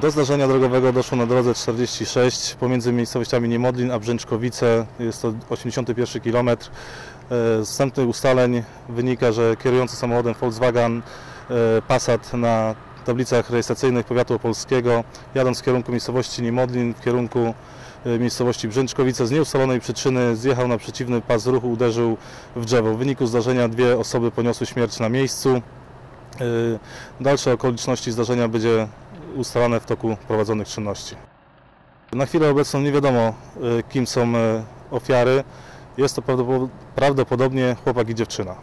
Do zdarzenia drogowego doszło na drodze 46 pomiędzy miejscowościami Niemodlin a Brzęczkowice. Jest to 81 km. E, Z wstępnych ustaleń wynika, że kierujący samochodem Volkswagen e, Passat na tablicach rejestracyjnych powiatu opolskiego, jadąc w kierunku miejscowości Niemodlin, w kierunku e, miejscowości Brzęczkowice z nieustalonej przyczyny zjechał na przeciwny pas ruchu, uderzył w drzewo. W wyniku zdarzenia dwie osoby poniosły śmierć na miejscu. Dalsze okoliczności zdarzenia będzie ustalane w toku prowadzonych czynności. Na chwilę obecną nie wiadomo, e, kim są e, ofiary. Jest to prawdopo- prawdopodobnie chłopak i dziewczyna.